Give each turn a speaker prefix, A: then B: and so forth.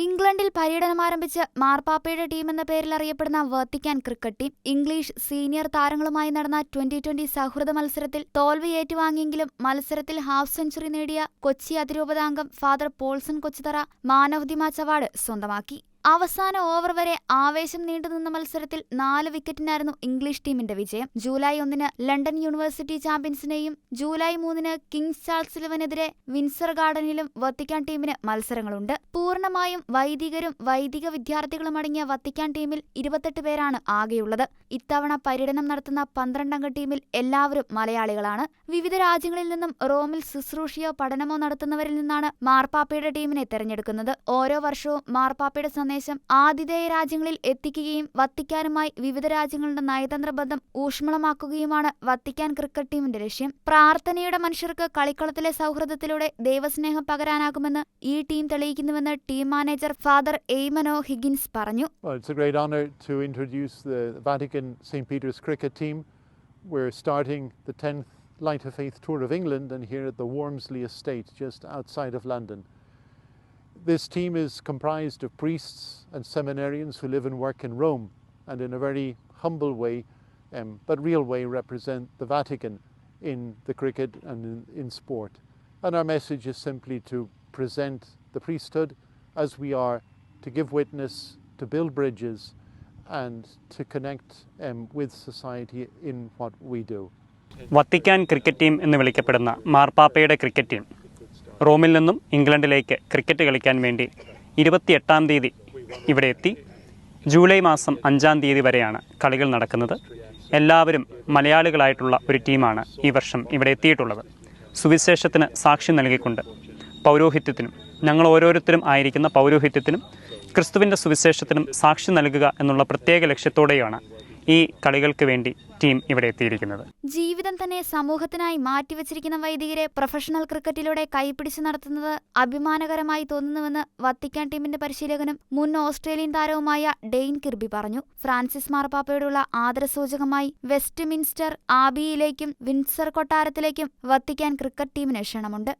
A: ഇംഗ്ലണ്ടിൽ പര്യടനം ആരംഭിച്ച് മാർപ്പാപ്പയുടെ പേരിൽ അറിയപ്പെടുന്ന Vatican cricket team English senior താരങ്ങളുമായി നടന്ന ട്വന്റി ട്വന്റി സൗഹൃദ മത്സരത്തിൽ തോൽവി ഏറ്റുവാങ്ങിയെങ്കിലും മത്സരത്തിൽ ഹാഫ് സെഞ്ചുറി നേടിയ Kochi അതിരൂപതാംഗം father Paulson Kochuthara man of the match award സ്വന്തമാക്കി. അവസാന ഓവർ വരെ ആവേശം നീണ്ടുനിന്ന മത്സരത്തിൽ നാല് വിക്കറ്റിനായിരുന്നു ഇംഗ്ലീഷ് ടീമിന്റെ വിജയം. ജൂലൈ ഒന്നിന് ലണ്ടൻ യൂണിവേഴ്സിറ്റി ചാമ്പ്യൻസിനെയും ജൂലൈ മൂന്നിന് കിങ്സ് ചാൾസ് ഇലവനെതിരെ വിൻസർ ഗാർഡനിലും വത്തിക്കാൻ ടീമിന് മത്സരങ്ങളുണ്ട്. പൂർണമായും വൈദികരും വൈദിക വിദ്യാർത്ഥികളും അടങ്ങിയ വത്തിക്കാൻ ടീമിൽ ഇരുപത്തെട്ട് പേരാണ് ആകെയുള്ളത്. ഇത്തവണ പര്യടനം നടത്തുന്ന പന്ത്രണ്ടംഗ ടീമിൽ എല്ലാവരും മലയാളികളാണ്. വിവിധ രാജ്യങ്ങളിൽ നിന്നും റോമിൽ ശുശ്രൂഷയോ പഠനമോ നടത്തുന്നവരിൽ നിന്നാണ് മാർപ്പാപ്പയുടെ ടീമിനെ തെരഞ്ഞെടുക്കുന്നത്. ഓരോ വർഷവും മാർപ്പാപ്പയുടെ സന്ദേശം ആതിഥേയ രാജ്യങ്ങളിൽ എത്തിക്കുകയും വത്തിക്കാനുമായി വിവിധ രാജ്യങ്ങളുടെ നയതന്ത്ര ബന്ധം ഊഷ്മളമാക്കുകയുമാണ് വത്തിക്കാൻ ക്രിക്കറ്റ് ടീമിന്റെ ലക്ഷ്യം പ്രാർത്ഥനയുടെ മനുഷ്യർക്ക് കളിക്കളത്തിലെ സൗഹൃദത്തിലൂടെ ദൈവസ്നേഹം പകരാനാകുമെന്ന് ഈ team തെളിയിക്കുന്നുവെന്ന്
B: team manager father Eamonn O Higgins പറഞ്ഞു. We're starting the 10th Light of Faith Tour of England and here at the Wormsley Estate just outside of London. This team is comprised of priests and seminarians who live and work in Rome and in a very humble way um, but real way represent the Vatican in the cricket and in, in sport. And our message is simply to present the priesthood as we are, to give witness, to build bridges, and to connect um, with society in what we do.
C: Vatican cricket team എന്ന് വിളിക്കപ്പെടുന്ന മാർപ്പാപ്പയുടെ cricket team റോമിൽ നിന്നും ഇംഗ്ലണ്ടിലേക്ക് cricket കളിക്കാൻ വേണ്ടി ഇരുപത്തിയെട്ടാം തീയതി ഇവിടെ എത്തി. ജൂലൈ മാസം അഞ്ചാം തീയതി വരെയാണ് കളികൾ നടക്കുന്നത്. എല്ലാവരും മലയാളികളായിട്ടുള്ള ഒരു ടീമാണ് ഈ വർഷം ഇവിടെ എത്തിയിട്ടുള്ളത്. സുവിശേഷത്തിന് സാക്ഷ്യം നൽകിക്കൊണ്ട് പൗരോഹിത്യത്തിനും ഞങ്ങൾ ഓരോരുത്തരും ആയിരിക്കുന്ന പൗരോഹിത്യത്തിനും ക്രിസ്തുവിന്റെ സുവിശേഷത്തിനും സാക്ഷ്യം നൽകുക എന്നുള്ള പ്രത്യേക ലക്ഷ്യത്തോടെയാണ് ഈ കളികൾക്ക് വേണ്ടി ടീം ഇവിടെ എത്തിയിരിക്കുന്നത്.
A: ജീവിതം തന്നെ സമൂഹത്തിനായി മാറ്റിവെച്ചിരിക്കുന്ന വൈദികരെ പ്രൊഫഷണൽ ക്രിക്കറ്റിലൂടെ കൈപിടിച്ച് നടത്തുന്നത് അഭിമാനകരമായി തോന്നുന്നുവെന്ന് വത്തിക്കാൻ ടീമിന്റെ പരിശീലകനും മുൻ ഓസ്ട്രേലിയൻ താരവുമായ ഡെയിൻ കിർബി പറഞ്ഞു. ഫ്രാൻസിസ് മാർപ്പാപ്പയോടുള്ള ആദരസൂചകമായി വെസ്റ്റ് മിൻസ്റ്റർ ആബിയിലേക്കും വിൻസർ കൊട്ടാരത്തിലേക്കും വത്തിക്കാൻ ക്രിക്കറ്റ് ടീമിന് ക്ഷണമുണ്ട്.